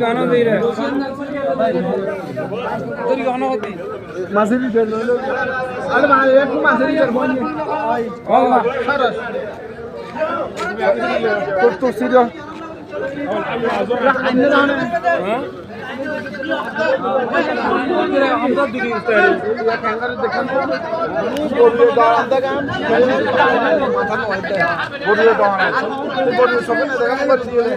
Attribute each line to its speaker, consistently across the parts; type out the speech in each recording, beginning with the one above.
Speaker 1: গানও দিই রে তোর গানও হতি
Speaker 2: মাছেরই তেল হইল আরে বলি
Speaker 1: আল্লাহ
Speaker 2: সারস তোর তো সিরিয়া আইনে দাও না
Speaker 1: হ্যাঁ? আমরা দিদি
Speaker 2: ক্যাঙ্গারু দেখান তো বলিয়ে দাও আন্দা কাম মাথা না হইতে বলিয়ে দাও না বলিয়ে সবে না দেখান বলিয়ে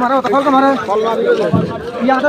Speaker 2: না দেখা রিয়া এই দেখো না বাঙালি জীবনে বাঙালি তো মারা মারা ইয়াটা